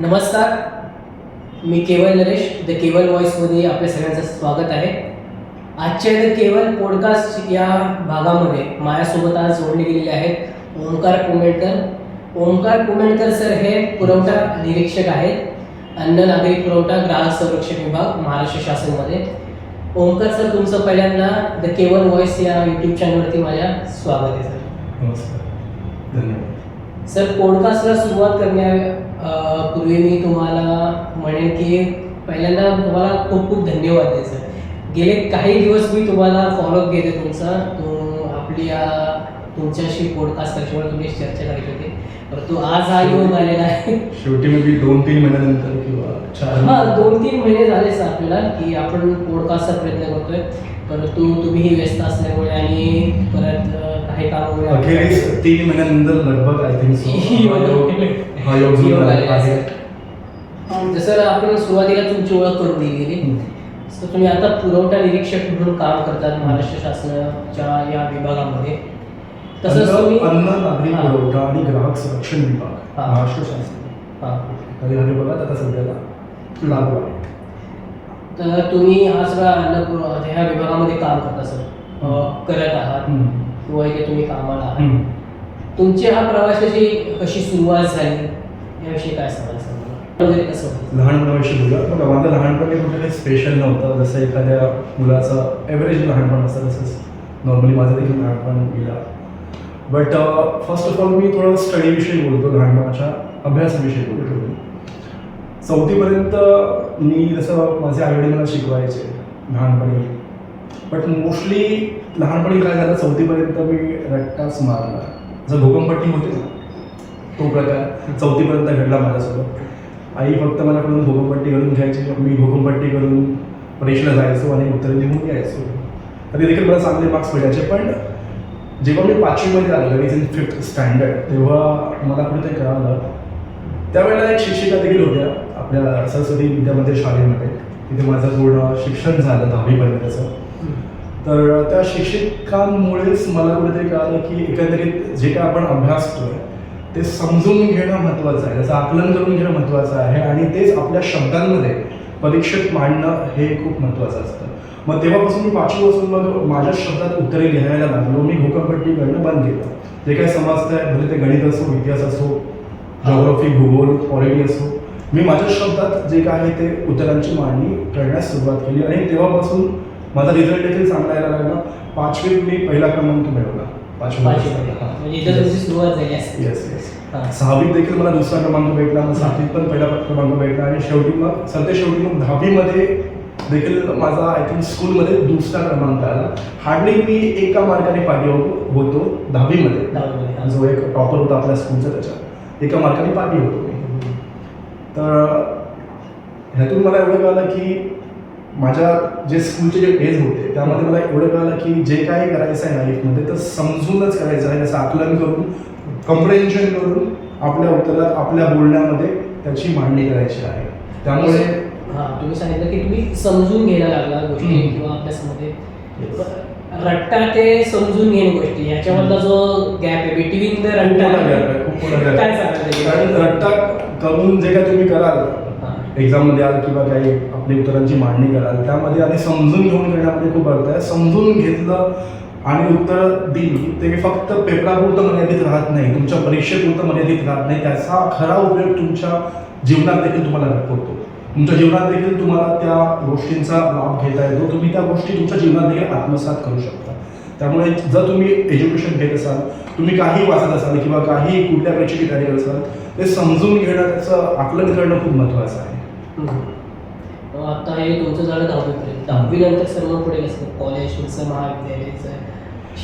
नमस्कार. मी केवल नरेश द केवल व्हॉइसमध्ये आपल्या सगळ्यांचं स्वागत आहे. आजच्या द केवल पॉडकास्ट या भागामध्ये माझ्यासोबत आज जोडले गेलेले आहेत ओंकार कुमेडकर ओंकार कुमेडकर सर हे पुरवठा निरीक्षक आहेत. अन्न नागरी पुरवठा ग्राहक संरक्षण विभाग महाराष्ट्र शासनमध्ये. ओंकार सर तुमचं पहिल्यांदा द केवल व्हॉइस या यूट्यूब चॅनलवरती माझ्या स्वागत आहे सर. नमस्कार. धन्यवाद. सर पॉडकास्टला सुरुवात करण्या पूर्वी मी तुम्हाला म्हणेन की पहिल्यांदा तुम्हाला खूप खूप धन्यवाद सर. गेले काही दिवस मी तुम्हाला फॉलोअप घेते तुमचा. तो आपली या तुमच्याशी पॉडकास्ट त्याच्यामुळे तुम्ही चर्चा करायची होती. परंतु आज हा योग आलेला आहे. शेवटी मी दोन तीन महिन्यानंतर किंवा हा दोन तीन महिने झालेच आपल्याला की आपण पॉडकास्टचा प्रयत्न करतोय. परंतु तुम्हीही व्यस्त असल्यामुळे आणि परत काही कामामुळे अखेरीस तीन महिन्यानंतर लगभग आय थिंक हा योग योग जुळला आलेला आहे आहे. जसं आपण सुरुवातीला तुमची ओळख करून दिली गेली. तर तुम्ही आता पुरवठा निरीक्षक म्हणून काम करतात महाराष्ट्र शासनाच्या या विभागामध्ये तसंच तुम्ही अन्न नागरी हा. पुरवठा आणि ग्राहक संरक्षण विभाग हा. महाराष्ट्र शासन हा. आणि हा विभागात आता सध्याला लागू आहे तर तुम्ही हा सगळा अन्न ह्या विभागामध्ये काम करता सर अं, करत आहात हम्म. किंवा इथे तुम्ही कामाला आहात हम्म. तुमची हा प्रवासाची कशी सुरुवात झाली? याविषयी काय सांगाल वगैरे कसं होतं? लहानपणाविषयी बोलूया. बघा माझं लहानपणी कुठे काही स्पेशल नव्हतं. जसं एखाद्या मुलाचं ॲव्हरेज लहानपण असतं तसंच नॉर्मली माझं देखील लहानपण गेलं. बट फर्स्ट ऑफ ऑल मी थोडं स्टडीविषयी बोलतो लहानपणाच्या अभ्यासाविषयी बोलतो. चौथीपर्यंत मी जसं माझे आईवडील मला शिकवायचे लहानपणी. बट मोस्टली लहानपणी काय झालं चौथीपर्यंत मी रट्टाच मारला. जर भूकंपट्टी होते ना तो प्रकार चौथीपर्यंत घडला माझ्यासोबत. आई फक्त मला माझ्याकडून भूकंपट्टी करून घ्यायची मी भूकंपट्टी करून परीक्षेला जायचो आणि उत्तर लिहून यायचो आणि देखील मला चांगले मार्क्स मिळायचे पण जेव्हा मी पाचवीमध्ये आलो इज इन फिफ्थ स्टँडर्ड तेव्हा मला कुठेतरी कळालं त्यावेळेला एक शिक्षिका देखील होत्या आपल्या सरस्वती विद्यामध्ये शाळेमध्ये. तिथे माझं पूर्ण शिक्षण झालं दहावीपर्यंतचं. तर त्या शिक्षिकांमुळेच मला कुठेतरी कळालं की एकंदरीत जे काय आपण अभ्यास करतोय ते समजून घेणं महत्त्वाचं आहे. त्याचं आकलन करून घेणं महत्त्वाचं आहे आणि तेच आपल्या शब्दांमध्ये परीक्षेत मांडणं हे खूप महत्त्वाचं असतं. मग तेव्हापासून मी पाचवीपासून मग माझ्या शब्दात उत्तरे लिहायला लागलो. मी घोकंपट्टी करणं बंद केलं. जे काय आहे भले ते गणित असो इतिहास असो जॉग्रफी भूगोल पॉलिटी असो मी माझ्या शब्दात जे काय आहे ते उत्तरांची मांडणी करण्यास सुरुवात केली. आणि तेव्हापासून माझा रिझल्ट देखील चांगला यायला लागला पाचवीत मी पहिला क्रमांक मिळवला. म्हणजे हा. सहावीत देखील मला दुसरा क्रमांक भेटला मग सातवीत पण पहिला क्रमांक भेटला आणि शेवटी मग सरते शेवटी मग दहावीमध्ये देखील माझा आय थिंक स्कूलमध्ये दुसरा क्रमांक आला. हार्डली मी एका मार्काने पाठी हो- होतो दहावीमध्ये. जो एक टॉपर होता आपल्या स्कूलचा त्याच्यात एका मार्काने पाठी होतो मी. तर ह्यातून मला एवढं कळालं की माझ्या जे स्कूलचे जे एज होते त्यामध्ये मला एवढं कळालं की जे काही करायचं आहे लाईफमध्ये तर समजूनच करायचं आहे. त्याचं आकलन करून कम्प्रेन्शन करून आपल्या उत्तरात आपल्या बोलण्यामध्ये त्याची मांडणी करायची आहे. त्यामुळे हा तुम्ही सांगितलं की तुम्ही समजून घ्यायला लागला गोष्टी. किंवा अभ्यासामध्ये. रट्टा ते समजून घेणे गोष्टी याच्यामधला जो गॅप आहे बिटवीन द रट्टा आहे, खूप मोठा कारण? रट्टा करून जे काय तुम्ही कराल एक्झाममध्ये एक्झाम द्याल किंवा काही आपली उत्तरांची मांडणी कराल त्यामध्ये आधी समजून घेऊन घेण्यामध्ये खूप अर्थ आहे. समजून घेतलं आणि उत्तर दिली ते फक्त पेपरापुरतं मर्यादित राहत नाही तुमच्या परीक्षेपुरतं मर्यादित राहत नाही. त्याचा खरा उपयोग तुमच्या जीवनात देखील तुम्हाला होतो. तुमच्या जीवनात देखील तुम्हाला त्या गोष्टींचा लाभ घेता येतो. तुम्ही त्या गोष्टी तुमच्या जीवनात देखील आत्मसात करू शकता. त्यामुळे जर तुम्ही एज्युकेशन घेत असाल तुम्ही काही वाचत असाल किंवा काही कुठल्या परीक्षेची तयारी करत असाल ते समजून घेणं त्याचं आकलन करणं खूप महत्त्वाचं आहे. आता हे तुमचं झालं दहावीपर्यंत दहावी नंतर सर्व पुढे कसं? कॉलेज तुमचं महाविद्यालयाचं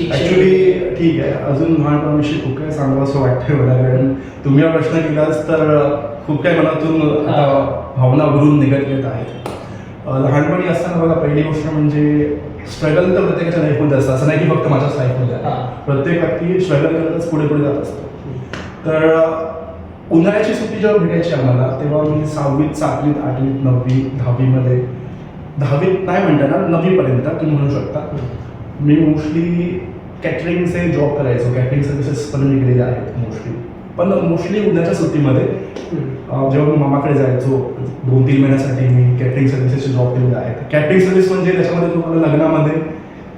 ॲक्च्युली ठीक आहे. अजून लहानपणाविषयी खूप काही सांगावं असं वाटतंय मला कारण तुम्ही हा प्रश्न केलास तर खूप काही मनातून भावना भरून निघत येत आहेत. लहानपणी असताना बघा पहिली गोष्ट म्हणजे स्ट्रगल तर प्रत्येकाच्या लाईफमध्ये असतं. असं नाही की फक्त माझ्याच लाईफमध्ये आहे. प्रत्येक व्यक्ती स्ट्रगल करतच पुढे पुढे जात असतो. तर उन्हाळ्याची सुट्टी जेव्हा भेटायची आम्हाला तेव्हा मी सहावीत सातवीत आठवीत नववी दहावीमध्ये दहावीत नाही म्हणता ना नववीपर्यंत तुम्ही म्हणू शकता. मी मोस्टली कॅटरिंगचे जॉब करायचो. कॅटरिंग सर्व्हिसेस पण मी केलेले आहेत मोस्टली पण मोस्टली उन्हाच्या सुट्टीमध्ये जेव्हा मी मामाकडे जायचो दोन तीन महिन्यासाठी मी कॅटरिंग सर्व्हिसेसची जॉब केलेला आहे कॅटरिंग सर्व्हिस म्हणजे त्याच्यामध्ये तुम्हाला लग्नामध्ये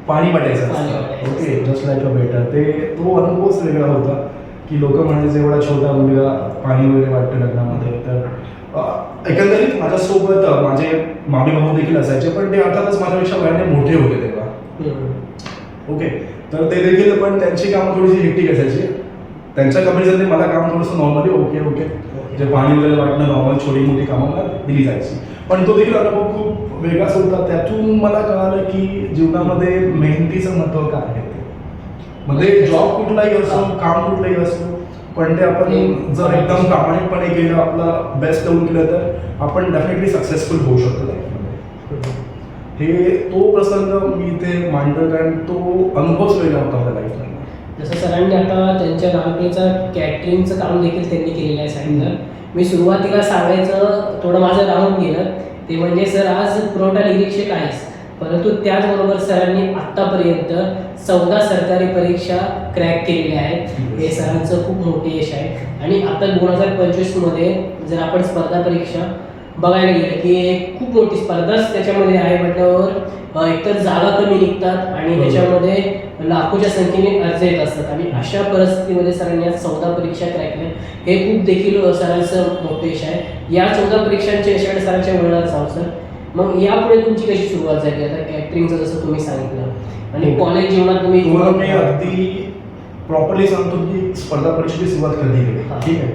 पाणी वाटायचं. पाणी असतं वाटायचं. Okay just like a better ते तो अनुभवच वेगळा होता. की लोक म्हणायचे एवढा छोटा मुलगा पाणी वगैरे वाटतं लग्नामध्ये. तर एकंदरीत माझ्यासोबत माझे मामी भाऊ देखील असायचे पण ते अर्थातच माझ्यापेक्षा वयाने मोठे होते तेव्हा. ओके. तर ते देखील पण त्यांची कामं थोडीशी हेक्टिक असायची. त्यांच्या कंपनीसाठी मला काम थोडंसं नॉर्मली ओके ओके जे पाणी वगैरे वाटणं नॉर्मल छोटी मोठी कामं दिली जायची. पण तो देखील अनुभव खूप वेगळाच होता. त्यातून मला कळालं की जीवनामध्ये मेहनतीचं महत्त्व काय आहे ते? म्हणजे जॉब कुठलाही असो काम कुठलंही असो पण ते आपण जर एकदम प्रामाणिकपणे केलं आपला बेस्ट देऊन केलं तर आपण डेफिनेटली सक्सेसफुल होऊ शकतो. लाईफमध्ये हे तो प्रसंग मी इथे मांडतो कारण तो अनुभवच वेगळा होता आपल्या लाईफमध्ये जसं सरांनी आता त्यांच्या लहानपणीचं कॅटरिंगचं काम देखील त्यांनी केलेलं आहे सांगितलं मी सुरुवातीला सांगायचं थोडं माझं राहून गेलं ते म्हणजे सर आज पुरवठा निरीक्षक आहेच परंतु त्याचबरोबर सरांनी आत्तापर्यंत चौदा सरकारी परीक्षा क्रॅक केलेल्या आहेत. हे सरांचं खूप मोठे यश आहे. आणि आता दोन हजार पंचवीसमध्ये जर आपण स्पर्धा परीक्षा बघायला गेलं की खूप मोठी स्पर्धाच त्याच्यामध्ये आहे म्हटल्यावर एकतर जागा कमी निघतात आणि. त्याच्यामध्ये लाखोच्या संख्येने अर्ज येत असतात. आणि अशा परिस्थितीमध्ये सरांनी आज चौदा परीक्षा क्रॅक केल्या. हे खूप देखील सरांचं मोठं यश आहे. या चौदा परीक्षांच्या यशाकडे सरांच्या वळणार जाऊ सर. मग यापुढे तुमची कशी सुरुवात झाली? आता कॅटरिंगचं जसं तुम्ही सांगितलं. आणि हो. कॉलेज जीवनात तुम्ही तुम्हाला मी अगदी प्रॉपरली सांगतो की स्पर्धा परीक्षेची सुरुवात कधी केली हा. ठीक आहे.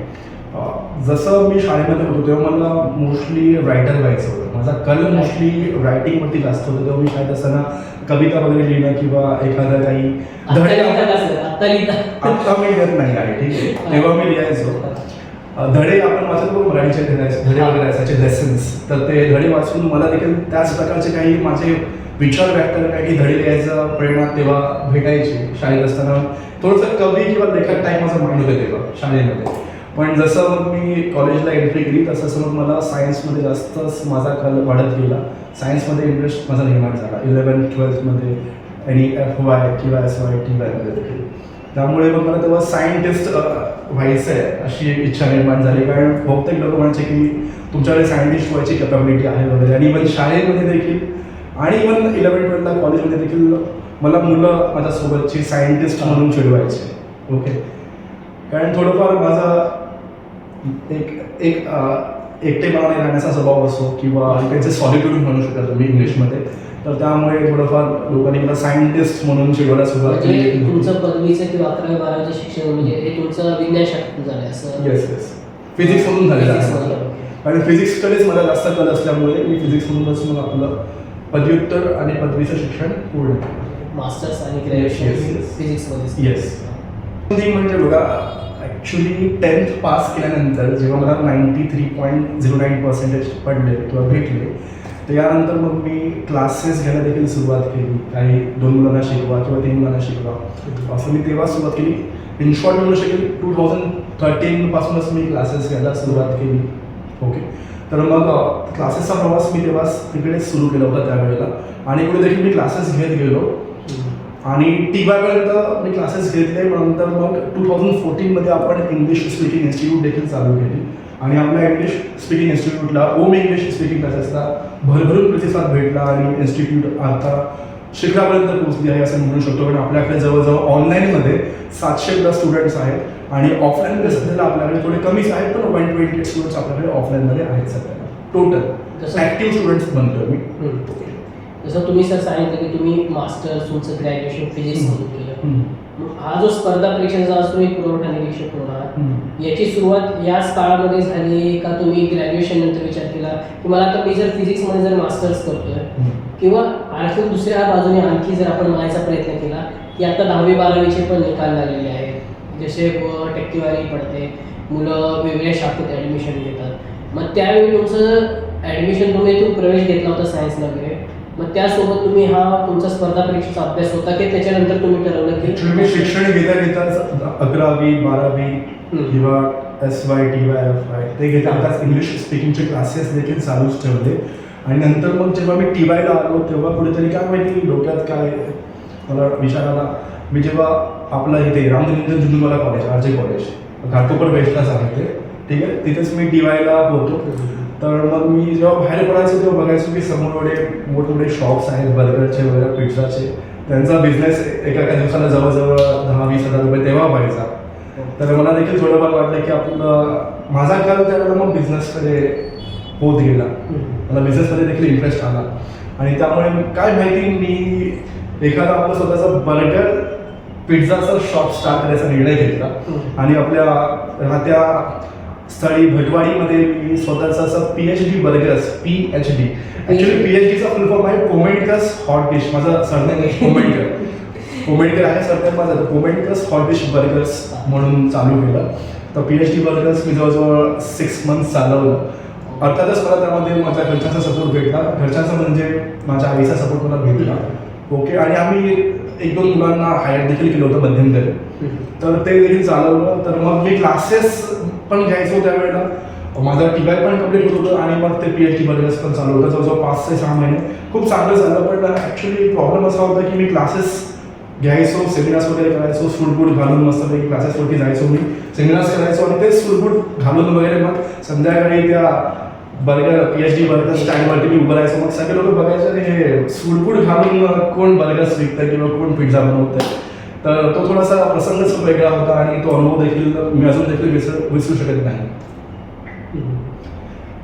जसं मी शाळेमध्ये होतो तेव्हा मला मोस्टली रायटर व्हायचं होतं. माझा कल मोस्टली रायटिंगवरती जास्त होतं. तेव्हा मी शाळेत असताना कविता वगैरे लिहिणं किंवा एखादं काही धडे आत्ता मी लिहित नाही आहे ठीक आहे. तेव्हा मी लिहायचो. धडे आपण वाचत बघू मराठीचे धडे वगैरे असायचे लेसन्स तर ते धडे वाचून मला देखील त्याच प्रकारचे काही माझे विचार व्यक्त काही धडे लिहायचा प्रेरणा तेव्हा भेटायची शाळेत असताना. थोडंसं कवी किंवा लेखक टाईम माझं माइंड होतं तेव्हा शाळेमध्ये. पण जसं मग मी कॉलेजला एंट्री केली तसं तसं मग मला सायन्समध्ये जास्तच माझा कल वाढत गेला. सायन्समध्ये इंटरेस्ट माझा निर्माण झाला. इलेवन ट्वेल्थमध्ये आणि एफ वाय किंवा एस वाय टी वायमध्ये देखील. त्यामुळे मग मला तेव्हा सायंटिस्ट व्हायचं आहे अशी इच्छा निर्माण झाली. कारण बहुतेक लोक म्हणायचे की तुमच्याकडे सायंटिस्ट व्हायची कॅपॅबिलिटी आहे वगैरे. आणि इवन शाळेमध्ये देखील आणि इवन इलेव्हन ट्वेल्थला कॉलेजमध्ये देखील मला मुलं माझ्यासोबतची सायंटिस्ट म्हणून चिडवायचे ओके कारण थोडंफार माझा एक एक एकटे एकटेपणाने राहण्याचा स्वभाव असो किंवा त्यांचे सॉलिट्यूड म्हणू शकता तुम्ही इंग्लिशमध्ये तर त्यामुळे थोडंफार लोकांनी मला सायंटिस्ट म्हणून चिडवायला सुरुवात केली तुमचं पदवीचं किंवा अकरावी बारावीचं शिक्षण म्हणजे हे तुमचं विज्ञान शाखेतून झालं असं? येस येस फिजिक्समधून झालेलं आहे. कारण फिजिक्सकडेच मला जास्त कल असल्यामुळे मी फिजिक्समधूनच मग आपलं पदव्युत्तर आणि पदवीचं शिक्षण पूर्ण मास्टर्स आणि ग्रॅज्युएशन. फिजिक्समध्ये येस थिंग म्हणजे बघा ॲक्च्युली टेन्थ पास केल्यानंतर जेव्हा मला ninety three point zero nine percentage पडले किंवा भेटले तर यानंतर मग मी क्लासेस घ्यायला देखील सुरुवात केली. काही दोन मुलांना शिकवा किंवा तीन मुलांना शिकवा. असं मी तेव्हा सुरुवात केली. इन शॉर्ट म्हणू शकेल टू थाउजंड थर्टीनपासूनच मी क्लासेस घ्यायला सुरुवात केली. ओके तर मग क्लासेसचा प्रवास मी तेव्हा तिकडे सुरू केला होता त्यावेळेला. आणि पुढे देखील मी क्लासेस घेत गेलो. आणि टी वायपर्यंत मी क्लासेस घेतले. मग नंतर मग टू थाउजंड फोर्टीनमध्ये आपण इंग्लिश स्पीकिंग इन्स्टिट्यूट देखील चालू केली. आणि आपल्या इंग्लिश स्पीकिंग इन्स्टिट्यूटला ओम इंग्लिश स्पीकिंग क्लासेसला भरभरून प्रतिसाद भेटला आणि इन्स्टिट्यूट आता शिखरापर्यंत पोहोचली आहे असं म्हणू शकतो. कारण आपल्याकडे जवळजवळ ऑनलाईनमध्ये सातशे प्लस स्टुडंट्स आहेत आणि ऑफलाईनमध्ये सध्याला आपल्याकडे थोडे कमीच आहेत पण वन ट्वेंटी एट स्टुडंट्स आपल्याकडे ऑफलाईनमध्ये आहेत सध्याला. टोटल ॲक्टिव्ह स्टुडंट्स म्हणतोय मी. जसं तुम्ही सर सांगितलं की तुम्ही मास्टर्स तुमचं ग्रॅज्युएशन फिजिक्समधून केलं. हम्म. मग हा जो स्पर्धा परीक्षेचा आज तुम्ही पुरवठा निरीक्षक होणार. याची सुरुवात याच काळामध्ये झाली का तुम्ही ग्रॅज्युएशन नंतर विचार केला? की मला आता मी जर फिजिक्समध्ये जर मास्टर्स करतोय. किंवा आणखी दुसऱ्या बाजूने आणखी जर आपण म्हणायचा प्रयत्न केला की आता दहावी बारावीचे पण निकाल लागलेले आहेत. जसे टक्केवारी पडते. मुलं वेगवेगळ्या शाखेत ॲडमिशन घेतात. मग त्यावेळी तुमचं ॲडमिशन तुम्ही तो प्रवेश घेतला होता सायन्सला वगैरे. मग त्यासोबत तुम्ही हा तुमचा स्पर्धा परीक्षेचा अभ्यास होता की त्याच्यानंतर तुम्ही ठरवलं की मी शिक्षण घेता घेताच अकरावी बारावी. किंवा S Y T Y F Y ते घेता घेताच इंग्लिश स्पीकिंगचे क्लासेस देखील चालूच ठेवले. आणि नंतर मग जेव्हा मी टी वायला आलो तेव्हा कुठेतरी काय माहिती डोक्यात काय मला विचार आला. मी जेव्हा आपलं इथे Ramchandra Junuwala college R J college Ghatkopar आहे ते ठीक आहे? तिथेच मी डी वायला होतो. तर मग मी जेव्हा बाहेर पडायचो तेव्हा बघायचो की समोर एवढे मोठमोठे शॉप्स आहेत बर्गरचे वगैरे पिझ्झाचे. त्यांचा बिझनेस एका एका दिवसाला जवळजवळ दहा वीस हजार रुपये तेव्हा व्हायचा. तर मला देखील थोडंफार वाटलं की आपलं माझा कल त्यावेळेला मग बिझनेसकडे होत गेला. मला बिझनेसमध्ये देखील इंटरेस्ट आला. आणि त्यामुळे काय माहिती मी एखादा आपलं स्वतःचा बर्गर पिझ्झाचा शॉप स्टार्ट करायचा निर्णय घेतला. आणि आपल्या राहत्या स्थळी भटवाडीमध्ये मी स्वतःचा असं P H D burgers P H D actually P H डीचा फुल फॉर्म आहे पोमेंटकस हॉट डिश माझं सरनेम आहे पोमेंटकर पोमेंटकर आहे सरनेम माझं. तर पोमेंटकस हॉट डिश बर्गर्स म्हणून चालू केलं. तर पी एच डी बर्गर्स मी जवळजवळ सिक्स मंथ्स चालवलं. अर्थातच मला त्यामध्ये माझ्या घरच्यांचा सपोर्ट भेटला. घरच्यांचा म्हणजे माझ्या आईचा सपोर्ट मला भेटला. ओके आणि आम्ही एक दोन मुलांना हायर देखील केलं होतं मध्यंतरी. तर ते देखील चालवलं. तर मग मी क्लासेस पण घ्यायचो त्यावेळेला माझं टी वाय पण कंप्लीट होत होतं आणि मग ते पी एच डी बर्गर्स पण चालू होतं. जवळजवळ पाच ते सहा महिने. खूप चांगलं झालं पण ॲक्च्युली प्रॉब्लेम असा होता की मी क्लासेस घ्यायचो सेमिनार्स वगैरे करायचो सूटबूट घालून मस्तपैकी क्लासेसवरती जायचो मी. सेमिनार्स करायचो आणि ते सूटबूट घालून वगैरे मग संध्याकाळी त्या burger P H D burger स्टँडवरती मी उभं राहायचो मग सगळे लोक बघायचे "अरे, हे सूटबूट घालून कोण बर्गर्स विकतं किंवा कोण पिझ्झा बनवतंय तर तो थोडासा प्रसंगच वेगळा होता आणि तो अनुभव देखील मी अजून देखील विसर विसरू शकत नाही.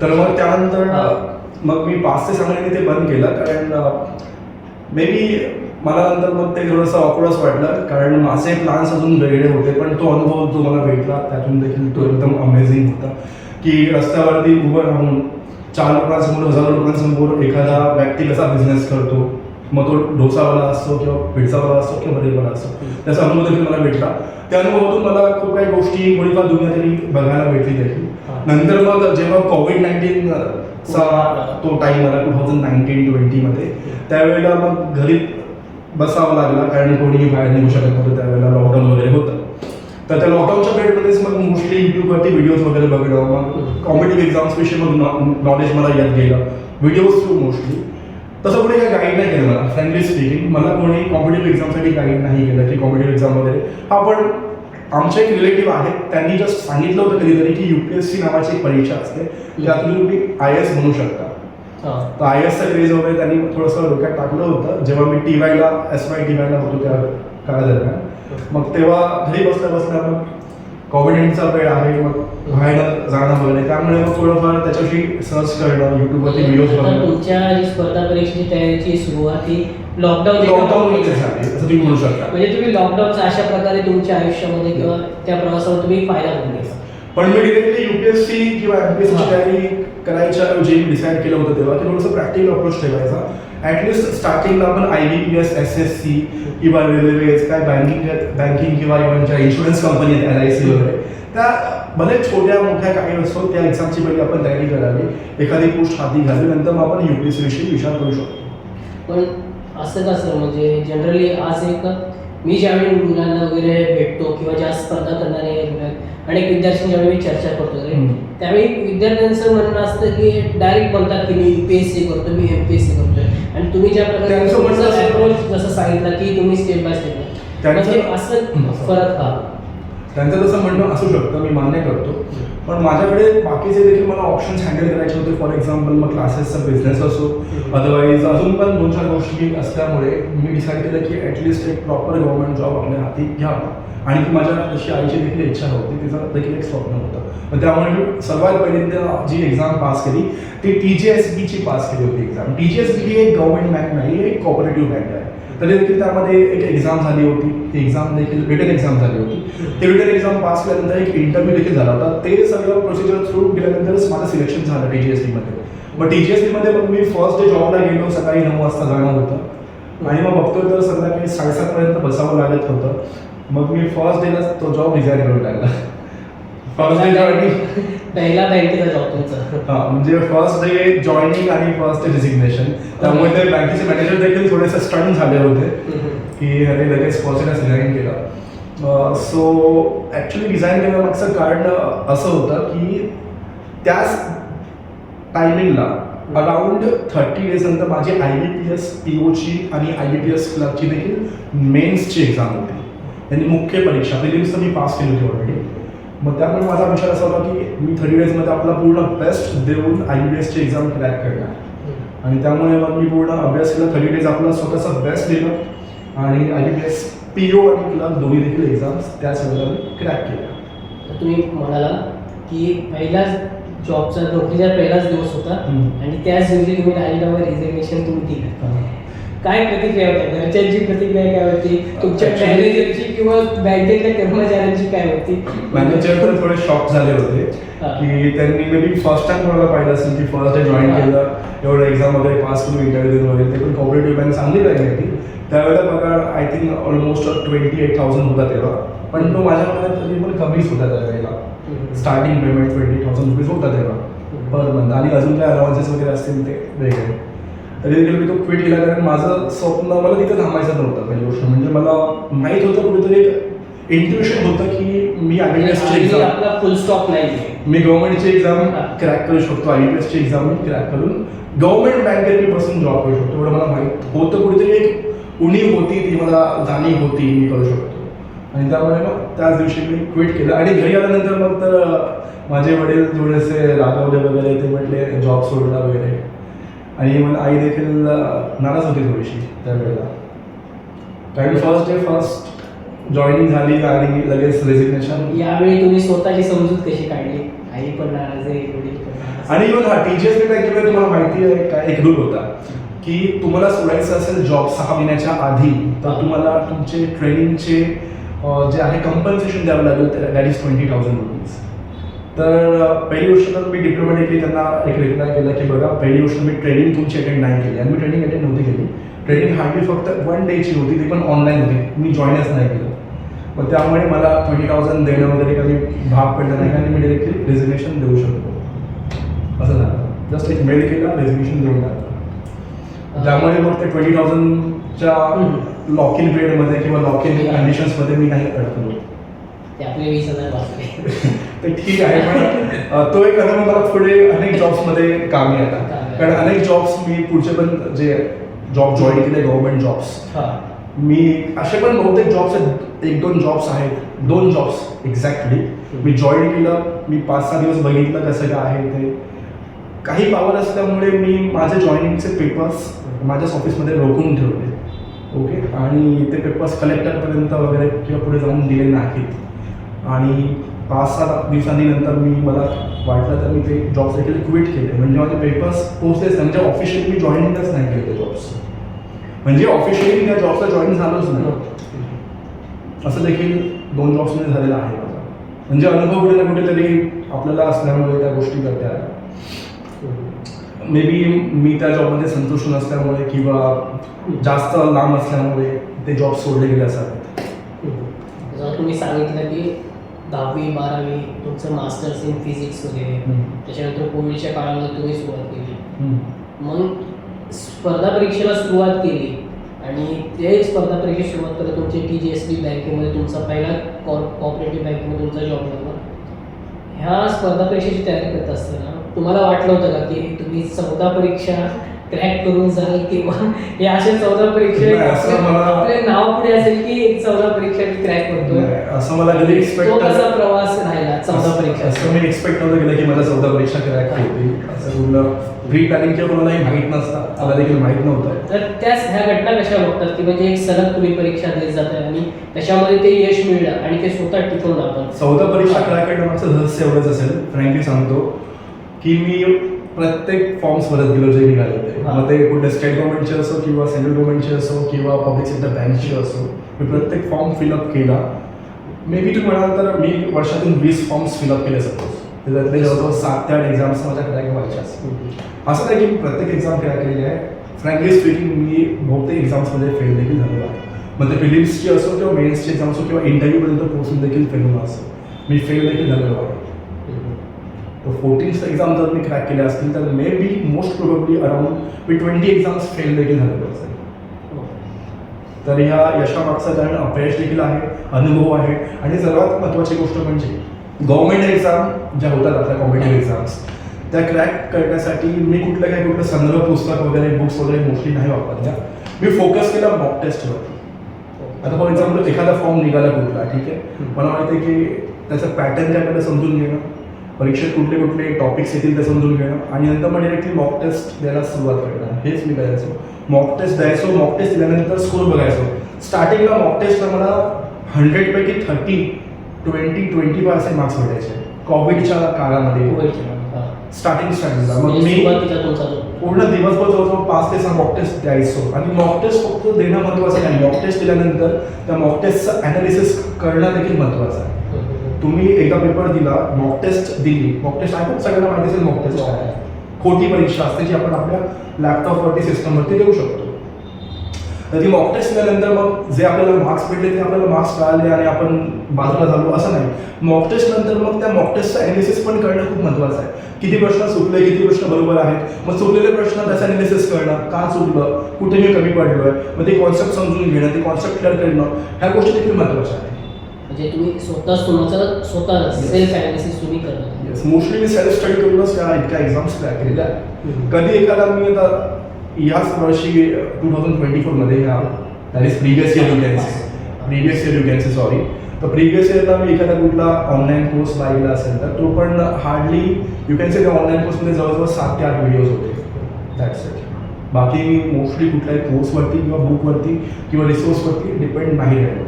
तर मग त्यानंतर. मग मी पाच ते महिने ते बंद केलं कारण मे बी मला नंतर मग ते थोडंसं ऑकवर्डच वाटलं कारण माझे प्लान्स अजून वेगळे होते पण तो अनुभव जो मला भेटला त्यातून देखील तो एकदम अमेझिंग होता. की रस्त्यावरती उभं राहून चार लोकांसमोर हजारो लोकांसमोर एखादा व्यक्ती कसा बिझनेस करतो मग तो डोसावाला असतो किंवा पिझ्झावाला असतो किंवा बर्गरवाला असतो त्याचा अनुभव देखील मला भेटला. त्या अनुभवातून मला खूप काही गोष्टी थोडीफार दुनिया तरी बघायला भेटली देखील. हा. नंतर मग जेव्हा कोविड नाईन्टीन चा तो टाइम आला टू थाउजंड नाईन्टीन ट्वेंटीमध्ये त्यावेळेला मग घरी बसावं लागला कारण कोणीही बाहेर निघू शकत नव्हतं त्यावेळेला लॉकडाऊन वगैरे होतं. तर त्या लॉकडाऊनच्या पिरियडमध्येच मग मोस्टली युट्यूबवरती व्हिडिओज वगैरे बघणं मग कॉम्पिटिव्ह एक्झाम्सविषयी मग नॉलेज मला येत गेलं. व्हिडिओज थ्रू मोस्टली तसं कोणी काही गाईड नाही केलं मला फ्रँकली स्पीकिंग मला कोणी कॉम्पिटिव्ह एक्झामसाठी गाईड नाही केलं की कॉम्पिटिव्ह एक्झाम वगैरे. हा पण आमचे एक रिलेटिव्ह आहेत त्यांनी जस्ट सांगितलं होतं कधीतरी की युपीएससी नावाची एक परीक्षा असते. त्यातून तुम्ही आय एस बनू शकता. तर आय एसचा क्रेज वगैरे त्यांनी थोडंसं डोक्यात टाकलं होतं. जेव्हा मी टी वायला एस वाय टी वायला होतो त्या काळादरम्यान. मग तेव्हा घरी बसल्या बसल्या मग कॉव्हिडचा वेळ आहे मग बाहेर जाणं वगैरे त्यामुळे मग थोडंफार त्याच्याशी सर्च करणं युट्यूबवरती व्हिडिओज आता बघणं. तुमच्या जी स्पर्धा परीक्षेची तयारीची सुरुवात ही लॉकडाऊन लॉकडाऊनमध्ये झाली असं तुम्ही म्हणू शकता. म्हणजे तुम्ही लॉकडाऊनचा अशा प्रकारे तुमच्या आयुष्यामध्ये किंवा त्या प्रवासावर तुम्ही फायदा करून घेतला पण मी डिरेक्टली युपीएससी किंवा एमपीएससी हा. तयारी करायच्या ऐवजी मी डिसाईड केलं होतं तेव्हा की थोडंसं प्रॅक्टिकल अप्रोच ठेवायचा. ॲटलिस्ट स्टार्टिंगला आपण I B P S S S C किंवा रेल्वेज काय बँकिंग बँकिंग किंवा इव्हन ज्या इन्शुरन्स कंपनी आहेत एल आय सी वगैरे त्या भले छोट्या मोठ्या काही असो त्या एक्झामची पहिली आपण तयारी करावी. एखादी पोस्ट हाती घ्यावी नंतर मग आपण युपीएससी विषयी विचार करू शकतो. पण असं कसं म्हणजे जनरली आज एक मी ज्यावेळी मुलांना वगैरे भेटतो किंवा ज्या स्पर्धा करणारे अनेक विद्यार्थ्यांच्या वेळी मी चर्चा करतो वगैरे हम्म. त्यावेळी विद्यार्थ्यांचं म्हणणं असतं की डायरेक्ट म्हणतात की मी युपीएससी करतो मी एमपीएससी करतोय आणि तुम्ही ज्या प्रकारे जसं सांगितलं की तुम्ही स्टेप बाय स्टेप म्हणजे असं. फरक का त्यांचं तसं म्हणणं असू शकतं मी मान्य करतो. पण माझ्याकडे बाकीचे देखील मला ऑप्शन्स हँडल करायचे होते. फॉर एक्झाम्पल मग क्लासेसचा बिझनेस असो. अदरवाईज अजून पण दोन चार गोष्टी असल्यामुळे मी डिसाईड केलं की ॲटलिस्ट एक प्रॉपर गव्हर्नमेंट जॉब आपल्या हाती घ्यावा आणि ती माझ्या जशी आईची देखील इच्छा होती तिचं देखील एक स्वप्न होतं. पण त्यामुळे मी सर्वात पहिल्यांदा जी एक्झाम पास केली ती टी जी एस बीची पास केली होती exam T G S B ही एक गव्हर्नमेंट बँक नाही एक कॉपरेटिव्ह बँक आहे. तरी देखील त्यामध्ये एक एक्झाम झाली होती. ती एक्झाम देखील रिटर्न एक्झाम झाली होती. ते रिटर्न एक्झाम पास केल्यानंतर एक इंटरव्ह्यू देखील झाला होता. ते सगळं प्रोसिजर थ्रू गेल्यानंतरच माझं सिलेक्शन झालं टी जी एस बीमध्ये मग टी जी एस बीमध्ये मग मी फर्स्ट डे जॉबला गेलो. सकाळी नऊ वाजता जाणं होतं. आणि मग बघतोय तर संध्याकाळी साडेसातपर्यंत बसावं लागत होतं. मग मी फर्स्ट डेला तो जॉब रिझाईन करून टाकला फर्स्ट डे पहिला बँकेचा जॉब तुमचा. हा म्हणजे फर्स्ट डे जॉईनिंग आणि फर्स्ट डे रिझिग्नेशन त्यामुळे ते बँकेचे मॅनेजर देखील थोडेसे स्टन झाले होते. की अरे लगेच फर्स्ट रिझाईन केलं. सो ॲक्च्युली रिझाईन केल्यामागचं कारण असं होतं की त्याच टायमिंगला अराउंड थर्टी डेज नंतर माझी I B P S P ओची आणि आय बी पी एस क्लबची देखील मेन्सची एक्झाम होती. त्यांनी मुख्य परीक्षा प्रिलिम्स तर मी पास केली होती ऑलरेडी मग त्यामुळे माझा विचार असा होता की मी थर्टी डेजमध्ये आपला पूर्ण बेस्ट देऊन आय बी एसची एक्झाम क्रॅक करणार. आणि त्यामुळे मग मी पूर्ण अभ्यास केला. थर्टी डेज आपला स्वतःचा बेस्ट दिलं आणि I B S P O आणि क्लब दोन्ही देखील एक्झाम्स त्याच वेळेला मी क्रॅक केल्या. तर तुम्ही म्हणाला की पहिलाच जॉबचा नोकरीचा पहिलाच दिवस होता. आणि त्याच दिवशी तुम्ही राजीनामा रिझर्वेशन तुम्ही दिलं काय प्रतिक्रिया होत्या घरच्यांची प्रतिक्रिया काय होती? तुमच्या मॅनेजरची किंवा बँकेतल्या कर्मचाऱ्यांची काय होती? मॅनेजर पण थोडे शॉक झाले होते. की त्यांनी मे बी फर्स्ट टाइम कोणाला पाहिलं असेल की फर्स्ट डे जॉईन. केलं एवढं एक्झाम वगैरे पास करून इंटरव्ह्यू देऊन वगैरे ते पण कॉपरेटिव्ह बँक चांगली बँक आहे ती. त्यावेळेला पगार I think almost twenty eight thousand होता तेव्हा. पण तो माझ्या मनात तरी पण कमीच होता त्यावेळेला starting payment twenty thousand rupees होता तेव्हा. पर मंथ आणि अजून काय अलाउन्सेस वगैरे असतील ते वेगळे. तरी देखील मी तो क्विट केला कारण माझं स्वप्न मला तिथं थांबायचं नव्हतं. पहिली गोष्ट म्हणजे मला माहीत होतं कुठेतरी एक इंट्युएशन होतं की मी आय एक्झाम फुल स्टॉप नाही मी गव्हर्नमेंटची एक्झाम. क्रॅक करू शकतो आय बी एसची एक्झाम मी क्रॅक करून. गव्हर्नमेंट बँकेत मी बसून जॉब करू शकतो. एवढं मला माहीत होतं कुठेतरी एक उणीव होती ती मला जाणीव होती मी करू शकतो. आणि त्यामुळे मग त्याच दिवशी मी क्विट केलं. आणि घरी आल्यानंतर मग तर माझे वडील थोडेसे रागावले वगैरे ते म्हटले जॉब सोडला वगैरे. आणि मग आई देखील नाराज होती थोडीशी त्यावेळेला. कारण फर्स्ट डे फर्स्ट जॉईनिंग झाली आणि लगेच रेजिग्नेशन यावेळी तुम्ही स्वतःची समजूत कशी काढली? आई पण नाराज आहे. आणि इव्हन हा टी जी एस बँकेमध्ये तुम्हाला माहिती आहे काय एक रूल होता की तुम्हाला सोडायचं असेल जॉब सहा महिन्याच्या आधी तर तुम्हाला तुमचे ट्रेनिंगचे जे आहे कंपन्सेशन द्यावं लागेल that is twenty thousand rupees तर पहिली गोष्ट तर मी डिप्लोमॅटिकली त्यांना एक रिप्लाय केला की बघा पहिली गोष्ट मी ट्रेनिंग तुमची अटेंड नाही केली. आणि मी ट्रेनिंग अटेंड नव्हती केली. ट्रेनिंग हार्डली फक्त वन डेची होती ती पण ऑनलाईन होती. मी जॉईनच नाही केलं. मग त्यामुळे मला ट्वेंटी थाउजंड देणं वगैरे कधी भाग पडलं नाही आणि मी डिरेक्टली रेझिग्नेशन देऊ शकतो असं झालं. जस्ट एक मेल केला रेझिग्नेशन देऊन टाकलं. त्यामुळे मग ते ट्वेंटी थाउजंडच्या लॉक इन पिरियडमध्ये किंवा लॉक इन कंडिशन्समध्ये मी नाही अडकलो. ते आपले वीस हजार वाचले. ते ठीक आहे पण तो एक अनुभव मला पुढे अनेक जॉब्समध्ये कामी आला. कारण अनेक जॉब्स मी पुढचे पण जे जॉब जॉईन केले गव्हर्नमेंट जॉब्स हा. मी असे पण बहुतेक जॉब्स आहेत एक दोन जॉब्स आहेत दोन जॉब्स एक्झॅक्टली मी जॉईन केलं मी पाच सहा दिवस बघितलं कसं काय आहे ते. काही पावर असल्यामुळे मी माझे जॉईनिंगचे पेपर्स माझ्याच ऑफिसमध्ये रोखून ठेवले. ओके आणि ते पेपर्स कलेक्टरपर्यंत वगैरे किंवा पुढे जाऊन दिले नाहीत. आणि पाच सात दिवसांनी नंतर मी मला वाटलं तर मी ते जॉबसाठी क्विट केले. म्हणजे माझे पेपर्स पोचलेच म्हणजे ऑफिशियली मी जॉईनिंगच नाही केले ते जॉब्स म्हणजे ऑफिशियली मी त्या जॉबला जॉईन झालोच नाही. असं देखील दोन जॉब्समध्ये झालेलं आहे माझा. म्हणजे अनुभव कुठे ना कुठेतरी आपल्याला असल्यामुळे त्या गोष्टी करता मे बी मी त्या जॉबमध्ये संतुष्ट नसल्यामुळे किंवा जास्त लांब असल्यामुळे ते जॉब सोडले गेले असावेत. तुम्ही सांगितलं की दहावी बारावी तुमचं मास्टर्स इन फिजिक्स वगैरे. त्याच्यानंतर कोविडच्या काळामध्ये तुम्ही सुरुवात केली. मग स्पर्धा परीक्षेला सुरुवात केली आणि ते स्पर्धा परीक्षेला सुरुवात करत तुमचे टी जी एस बी बँकेमध्ये तुमचा पहिला कॉर कॉपरेटिव्ह बँकेमध्ये तुमचा जॉब लागला. ह्या स्पर्धा परीक्षेची तयारी करत असताना तुम्हाला वाटलं होतं का की तुम्ही चौदा परीक्षा क्रॅक करून जाल किंवा हे असे चौदा परीक्षा आपले नाव पुढे असेल की चौदा परीक्षा क्रॅक करतोय नाही, असं मला कधी तो एक्सपेक्ट कसा प्रवास राहिला चौदा परीक्षा? असं मी एक्सपेक्ट नव्हतं केलं की मला चौदा परीक्षा क्रॅक होतील. असं कुठलं प्री प्लॅनिंग किंवा कोणालाही माहीत नसतं. मला देखील माहीत नव्हतं. तर त्याच ह्या घटना कशा बघतात? की म्हणजे एक सलग तुम्ही परीक्षा देत जाताय आणि त्याच्यामध्ये ते यश मिळलं आणि ते स्वतः टिकून आपण. चौदा परीक्षा क्रॅक करण्यामागचं रहस्य एवढंच असेल. फ्रँकली सांगतो की मी प्रत्येक फॉर्म्स भरत गेलो जे निघाले होते. मग ते कुठे स्टेट गव्हर्नमेंटचे असो किंवा सेंट्रल गव्हर्नमेंटचे असो किंवा पब्लिक सेक्टर बँकचे असो मी प्रत्येक फॉर्म फिलअप केला. मे बी तुम्ही म्हणाल तर मी वर्षातून वीस फॉर्म्स फिलअप केले सपोज त्याच्यातले जवळजवळ सात ते आठ एक्झाम्स माझ्या क्रॅक व्हायच्या. असं नाही की मी प्रत्येक एक्झाम क्रॅक केलेली आहे. फ्रँकली स्पीकिंग मी बहुतेक एक्झाम्समध्ये फेल देखील झालेलो आहे. मग ते फिलिम्सची असो किंवा मेन्सची एक्झाम असो किंवा इंटरव्ह्यूपर्यंत पोहोचून देखील फेल होणं असो. मी फेल देखील झालेलो आहे. तर फोर्टीन्थ एक्झाम जर मी क्रॅक केले असतील तर maybe most probably around मी ट्वेंटी एक्झाम्स फेल देखील झालेलो असेल. तर ह्या यशामागचं कारण अपयश देखील आहे अनुभव आहे. आणि सर्वात महत्त्वाची गोष्ट म्हणजे गव्हर्नमेंट एक्झाम ज्या होतात आपल्या कॉम्पिटेटिव्ह एक्झाम्स त्या क्रॅक करण्यासाठी मी कुठलं काही कुठलं संदर्भ पुस्तक वगैरे बुक्स वगैरे मोस्टली नाही वापरल्या मी फोकस केला मॉक टेस्टवरती आता फॉर एक्झाम्पल एखादा फॉर्म निघाला कुठला ठीक आहे. मला माहिती आहे की त्याचा पॅटर्न आपल्याला समजून घेणं परीक्षेत कुठले कुठले टॉपिक्स येतील ते समजून घेणं. आणि नंतर मग डिरेक्टली मॉक टेस्ट द्यायला सुरुवात करणं हेच मी करायचो. मॉक टेस्ट द्यायचो मॉक टेस्ट दिल्यानंतर स्कोर बघायचो. स्टार्टिंगला मॉक टेस्टला मला हंड्रेडपैकी thirty twenty twenty percent marks भेटायचे. कोविडच्या काळामध्ये. स्टार्टिंग स्टार्टिंगला मग मी पूर्ण दिवसभर जवळजवळ पाच ते सहा मॉक टेस्ट द्यायचो. आणि मॉक टेस्ट फक्त देणं महत्त्वाचं नाही. मॉक टेस्ट दिल्यानंतर त्या मॉक टेस्टचं ॲनालिसिस करणं देखील महत्त्वाचं आहे. तुम्ही एकदा पेपर दिला मॉक टेस्ट दिली. मॉक टेस्ट आहे पण सगळ्यांना माहिती असेल मॉक टेस्ट आहे. खोटी परीक्षा असते जी आपण आपल्या लॅपटॉपवरती सिस्टमवरती देऊ शकतो. तर ती मॉक टेस्ट दिल्यानंतर मग जे आपल्याला मार्क्स भेटले ते आपल्याला मार्क्स कळाले आणि आपण बाजूला झालो असं नाही. मॉक टेस्ट नंतर मग त्या मॉक टेस्टचा एनालिसिस पण करणं खूप महत्त्वाचं आहे. किती प्रश्न सुटले किती प्रश्न बरोबर आहेत? मग चुकलेले प्रश्न त्याचं ॲनालिसिस करणं का चुकलं कुठे मी कमी पडलो आहे मग ते कॉन्सेप्ट समजून घेणं ते कॉन्सेप्ट क्लिअर करणं ह्या गोष्टी देखील महत्त्वाच्या आहेत. म्हणजे तुम्ही स्वतः तुमचं स्वतः सेल्फ अनालिसिस तुम्ही करता येस मोस्टली मी सेल्फ स्टडी करूनच त्या इतक्या एक्झाम्स क्रॅक केलेल्या आहेत हम्म. कधी एखादा मी आता याच वर्षी टू थाउजंड ट्वेंटी फोरमध्ये ह्या that is previous year you previous previous year you sorry तर प्रिव्हियस इयरला मी एखादा कुठला ऑनलाईन कोर्स पाहिला असेल तर तो पण हार्डली यू कॅन से त्या ऑनलाईन कोर्समध्ये जवळजवळ सात ते आठ व्हिडिओज होते. दॅट्स इट बाकी मोस्टली कुठल्याही कोर्सवरती किंवा बुकवरती किंवा रिसोर्सवरती डिपेंड नाही राहिलो.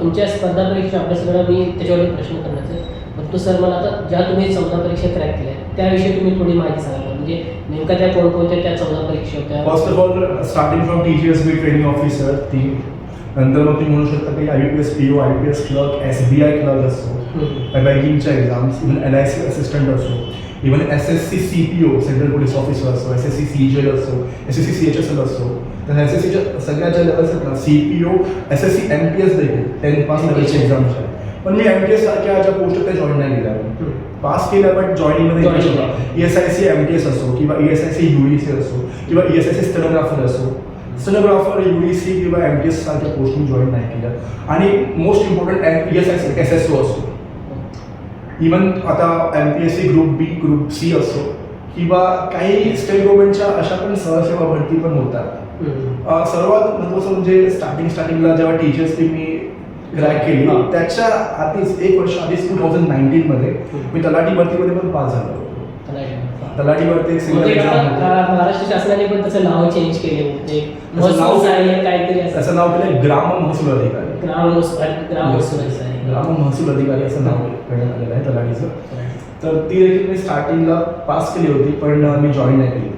तुमच्या स्पर्धा परीक्षा अभ्यासाकडे मी त्याच्यावर प्रश्न करण्याचा आहे. परंतु सर मला आता ज्या तुम्ही चौदा परीक्षा क्रॅक केल्या त्याविषयी तुम्ही थोडी माहिती सांगा म्हणजे नेमक्या त्या कोणकोणत्या त्या चौदा परीक्षा होत्या? First of all starting from T G S B training officer ती नंतर मग तुम्ही म्हणू शकता की I P S P O I P S clerk S B I clerk असतो. बँकिंगच्या exams even L I C assistant असो even S S C C P O central police officer असो S S C C G L असो S S C C H S L असो तर S S सीच्या सगळ्या ज्या levels आहेत ना C P O S S C M P S देखील टेन पास लेवलचे एक्झाम्स आहेत. पण मी एम पी एस सारख्या ज्या पोस्ट त्या जॉईन नाही केल्या. पास केल्या बट जॉईनिंगमध्ये इंटरेस्ट होता. E S I C M T S असो किंवा E S I C U D C असो किंवा E S I C stenographer असो. स्टेनोग्राफर यू डी सी किंवा एम टी एस सारख्या पोस्ट मी जॉईन नाही केल्या. आणि most important E S I C S S O असो. इवन आता M P S C group B group C असो किंवा काही स्टेट गव्हर्नमेंटच्या अशा पण सहसेवा भरती पण होतात. सर्वात महत्त्वाचं म्हणजे स्टार्टिंग स्टार्टिंगला जेव्हा टीचर्स ती मी क्रॅक केली. त्याच्या आधीच एक वर्ष आधीच टू थाउजंड नाईन्टीनमध्ये मी तलाठी भरतीमध्ये पण पास झालो. तलाठी. भरती. एक सिंगल म्हणजे एक्झाम महाराष्ट्र शासनाने पण त्याचं नाव चेंज केले होते त्याचं नाव- असं. त्याचं नाव केलं ग्राम महसूल अधिकारी. ग्राम महसूल- ग्राम अधिकारी. असं नाव करण्यात आलेलं आहे तलाठीचं. तर ती देखील मी स्टार्टिंगला पास केली होती पण मी जॉईन नाही केली.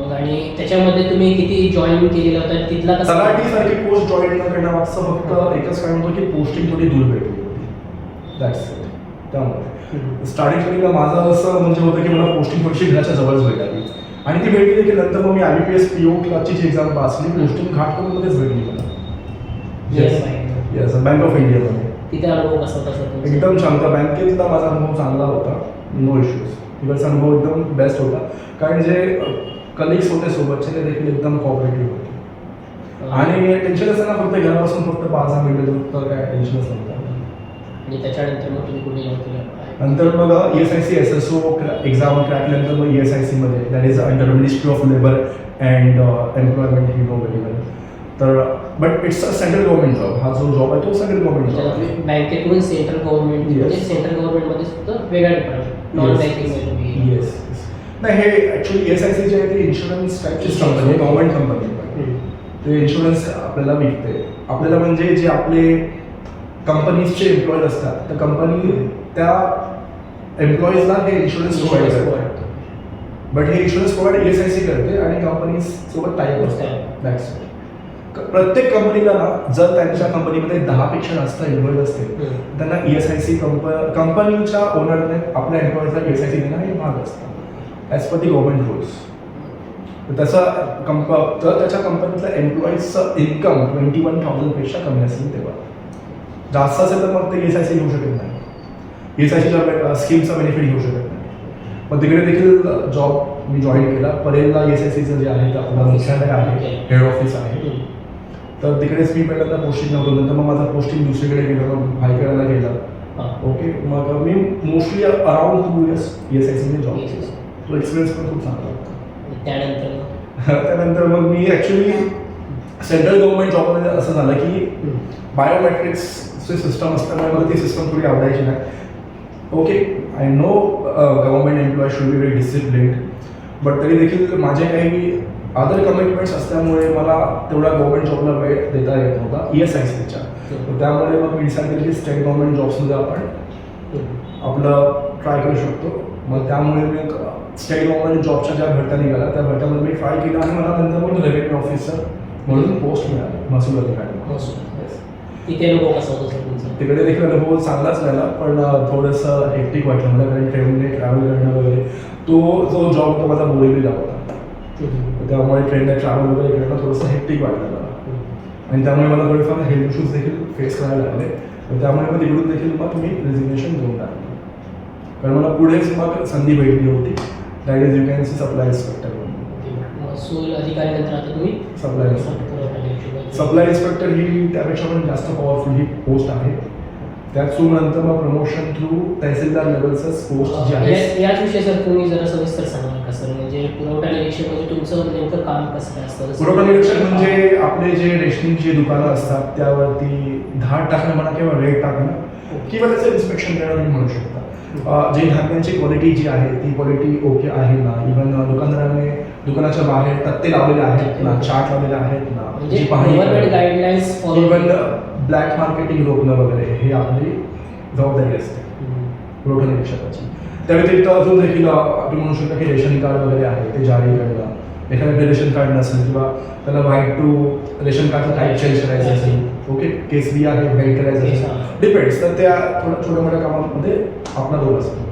मग आणि त्याच्यामध्ये तुम्ही किती जॉईन केलेला होता तिथला कसा तलाठी सारखी पोस्ट जॉईन न करण्यामागचं फक्त एकच कारण होतं की पोस्टिंग थोडी दूर भेटली होती. दॅट्स इट त्यामुळे. स्टार्टिंग स्टार्टिंगला माझं असं म्हणजे होतं की मला पोस्टिंग थोडीशी घराच्या जवळच भेटावी आणि ती भेटली देखील. नंतर मग मी I B P S P O क्लासची जी एक्झाम पास केली पोस्टिंग घाटकोटमध्येच भेटली मला. येस बँक ऑफ इंडियामध्ये तिथे अनुभव कसा होता? एकदम होता. बँकेतला माझा अनुभव चांगला होता. नो इश्यूज तिकडचा अनुभव एकदम बेस्ट होता. कारण जे कलिग्स होते सोबतचे ते देखील एकदम कॉपरेटिव्ह होते. आणि टेन्शन असताना फक्त घरापासून फक्त पाच दहा मिनिटं तर काय टेन्शनच नव्हतं आणि त्याच्यानंतर मग तुम्ही कुठे केलं नंतर मग S I C S S O exam crack केल्यानंतर मग एस आय सीमध्ये that is under ministry of labour and employment you know very well तर but it's a central government job हा जो जॉब आहे तो सेंट्रल गव्हर्नमेंट जॉब आहे. तुम्ही बँकेतून सेंट्रल गव्हर्नमेंट Yes. म्हणजे सेंट्रल गव्हर्नमेंटमध्ये फक्त वेगळा department non Yes. Banking yes नाही हे ॲक्च्युली एस आय सी जे आहे ते इन्शुरन्स टाईपचीच कंपनी गव्हर्नमेंट कंपनी आहे. ते इन्शुरन्स आपल्याला विकते आपल्याला म्हणजे जे आपले कंपनीजचे एम्प्लॉईज असतात तर कंपनी त्या एम्प्लॉईजला हे इन्शुरन्स प्रोव्हाइड करते. बट हे insurance provide S I C करते आणि कंपनी सोबत टाईप असतात. क- प्रत्येक कंपनीला ना जर त्यांच्या कंपनीमध्ये दहापेक्षा जास्त एम्प्लॉईज असतील हम्म. त्यांना ई एस आय सी कंप कंपनीच्या ओनरने आपल्या एम्प्लॉईजला ई एस आय सी देणं हे भाग असतं as per the government rules त्याचा कंप तर त्याच्या कंपनीतल्या एम्प्लॉईजचं इन्कम ट्वेंटी वन थाउजंडपेक्षा कमी असेल तेव्हा. जास्त असेल तर मग ते एस आय सी घेऊ शकत नाही. एस आय सीच्या स्कीमचा बेनिफिट घेऊ शकत नाही. मग तिकडे देखील जॉब मी जॉईन केला. परेलला एस आय सीचं जे आहे ते आपलं मुख्यालय आहे. हेड ऑफिस आहे. तर तिकडेच मी पहिल्यांदा पोस्टिंग नव्हतो. नंतर मग माझा पोस्टिंग दुसरीकडे गेलं. मग भाईकराला गेलं. ओके मग मी mostly around two years S I सीने जॉब. केला. तो एक्सपिरियन्स पण खूप चांगला होता त्यानंतर? त्यानंतर मग मी ॲक्च्युली सेंट्रल गव्हर्नमेंट जॉबमध्ये असं झालं की बायोमेट्रिक्सचे सिस्टम असल्यामुळे मला ती सिस्टम थोडी आवडायची नाही okay I know government employ should be very disciplined but तरी देखील माझे काही अदर कमिटमेंट्स असल्यामुळे मला तेवढा गव्हर्नमेंट जॉबला वेळ देता येत नव्हता ई एस आय सीच्या त्यामुळे मग मी डिसाईड केलं की स्टेट गव्हर्नमेंट जॉब्समध्ये आपण आपलं ट्राय करू शकतो. मग त्यामुळे मी स्टेट गव्हर्नमेंट जॉबच्या ज्या भरत्या निघाल्या त्या भरत्यामध्ये मी ट्राय केलं आणि मला नंतर मग रेव्हेन्यू ऑफिसर म्हणून पोस्ट मिळाली महसूल अधिकारी. तिथे कसा होता तिकडे देखील अनुभव चांगलाच राहिला पण थोडंसं हेक्टिक वाटलं मला कारण ट्रेनने ट्रॅव्हल करणं वगैरे. तो जो जॉब होता माझा बोरिवलीला होता. त्यामुळे ट्रेनने ट्रॅव्हल वगैरे करणं थोडंसं हेक्टिक वाटलं मला. आणि त्यामुळे मला थोडेफार हेल्थ इश्यूज देखील फेस करायला लागले. त्यामुळे मग तिकडून देखील मग मी रिझिग्नेशन देऊन टाकलं. कारण मला पुढेच मग संधी भेटली होती. That is you can see supply inspector म्हणून महसूल अधिकारी तुम्ही सप्लाय इन्स्पेक्टर सप्लाय इन्स्पेक्टर ही त्यापेक्षा पण जास्त पॉवरफुल ही पोस्ट आहे. त्यात थ्रू नंतर मग प्रमोशन थ्रू तहसीलदार लेवलचंच पोस्ट जी आहे. याच विषयी सर तुम्ही जरा सविस्तर सांगाल का सर? म्हणजे पुरवठा निरीक्षक म्हणजे तुमचं नेमकं काम कसं काय असतं? पुरवठा निरीक्षक म्हणजे आपले जे रेशनिंगची दुकानं असतात त्यावरती धाड टाकणं म्हणा किंवा रेट टाकणं किंवा त्याचं इन्स्पेक्शन देणं तुम्ही म्हणू शकता. जे धान्याची क्वालिटी जी आहे ती क्वालिटी ओके आहे ना? इव्हन दुकानदाराने दुकानाच्या बाहेर तत्ते लावलेले आहेत ना चार्ट लावलेले आहेत ना? जी. गाईडलाईन्स इव्हन ब्लॅक मार्केटिंग रोखणं वगैरे हे आपली जबाबदारी असते. पुरवठा निरीक्षकाची. त्या व्यतिरिक्त अजून देखील आपण म्हणू शकतो की रेशन कार्ड वगैरे आहे ते जारी करणं एखाद्याकडे रेशन कार्ड नसेल किंवा त्याला व्हाईट टू रेशन कार्डचं टाईप चेंज करायचं असेल ओके केसरी आहे व्हाईट करायचं असेल. हा. डिपेंड्स तर त्या थोड्या छोट्या मोठ्या कामामध्ये आपला रोल असतो.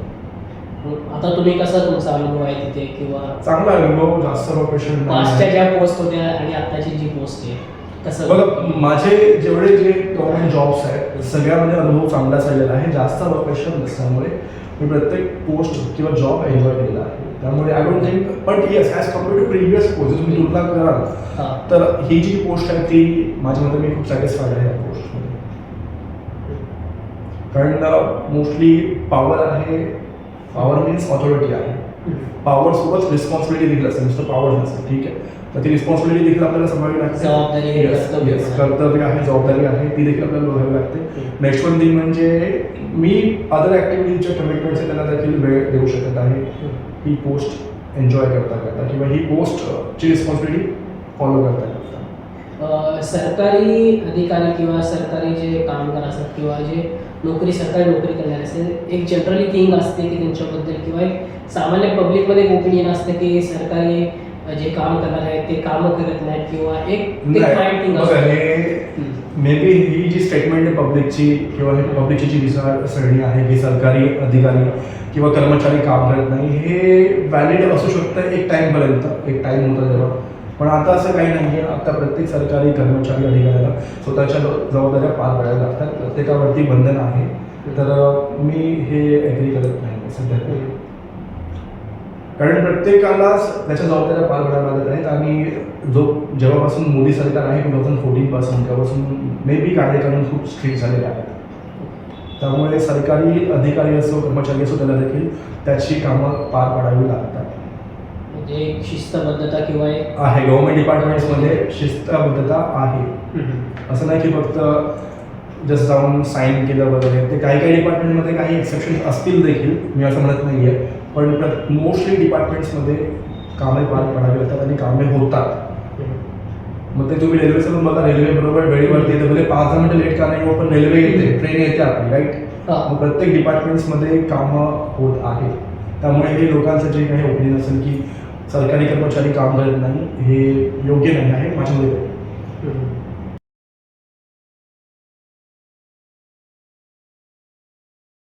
आता तुम्ही कसा तुमचा अनुभव आहे तिथे किंवा चांगला अनुभव जास्त प्रोफेशनल पाचच्या ज्या पोस्ट होत्या आणि आताची जी पोस्ट आहे कसं? बघा माझे जेवढे जे गव्हर्नमेंट जॉब्स आहेत सगळ्यामध्ये अनुभव चांगला चाललेला आहे. जास्त प्रोफेशनल नसल्यामुळे मी प्रत्येक पोस्ट किंवा जॉब एन्जॉय केलेला आहे. त्यामुळे I don't think but yes as compare to previous post जर तुम्ही तुलना कराल तर ही जी पोस्ट आहे ती माझ्या मते मी खूप सॅटिस्फाईड आहे या पोस्टमध्ये कारण मोस्टली पॉवर आहे पॉवर मीन्स ऑथॉरिटी आहे. पॉवर सोबत रिस्पॉन्सिबिलिटी देखील असते नुसतं पॉवर नसतं ठीक आहे? तर ती रिस्पॉन्सिबिलिटी देखील आपल्याला सांभाळावी लागते. जबाबदारी Yes, कर्तव्य आहे. जबाबदारी आहे ती देखील आपल्याला बघावी लागते. नेक्स्ट वन थिंग म्हणजे मी अदर ॲक्टिव्हिटीजच्या कमिटमेंट्स त्यांना देखील वेळ देऊ शकत आहे. ही पोस्ट एन्जॉय करता करता किंवा ही पोस्टची रिस्पॉन्सिबिलिटी फॉलो करता करता. सरकारी अधिकारी किंवा सरकारी जे कामगार असतात किंवा जे नोकरी सरकारी नोकरी करणारे असते एक जनरली थिंग असते की त्यांच्याबद्दल किंवा एक सामान्य पब्लिकमध्ये एक ओपिनियन असते की सरकारी जे काम करणार आहेत ते कामं करत नाहीत किंवा एक thing may be he G statement आहे पब्लिकची किंवा पब्लिकची जी विचारसरणी आहे की सरकारी अधिकारी किंवा कर्मचारी काम करत नाही हे व्हॅलिड असू शकतं एक टाईमपर्यंत एक टाईम होता तेव्हा. पण आता असं काही नाही आहे. आता प्रत्येक सरकारी कर्मचारी अधिकाऱ्याला स्वतःच्या जबाबदाऱ्या पार पाडायला लागतात. प्रत्येकावरती बंधन आहे. तर मी हे ॲग्री करत नाही. सध्या कारण प्रत्येकालाच त्याच्या जबाबदाऱ्या पार पाडायला लागत आहेत आणि जो जेव्हापासून मोदी सरकार आहे टू थाउजंड फोर्टीन पासून तेव्हापासून मे बी कायदेकानून खूप स्ट्रिक्ट झालेले आहेत. त्यामुळे सरकारी अधिकारी असो कर्मचारी असो त्याला देखील त्याची कामं पार पाडावी लागतात. म्हणजे एक शिस्तबद्धता किंवा एक आहे. गव्हर्नमेंट डिपार्टमेंट्समध्ये शिस्तबद्धता आहे. असं नाही की फक्त जस्ट जाऊन साईन केलं वगैरे. ते काही काही डिपार्टमेंटमध्ये काही एक्सेप्शन असतील देखील. मी असं म्हणत नाही आहे पण मोस्टली डिपार्टमेंट्समध्ये कामे पार पडावी लागतात आणि कामे होतात. मग ते तुम्ही रेल्वेचं बघा रेल्वे बरोबर वेळेवरती येते. भले पाच दहा मिनिटं लेट का नाही पण रेल्वे येते ट्रेन येते आपली राईट हा. मग प्रत्येक डिपार्टमेंट्समध्ये कामं होत आहेत. त्यामुळे हे लोकांचं जे काही ओपिनियन असेल की सरकारी कर्मचारी काम करत नाही हे योग्य नाही आहे माझ्या मते.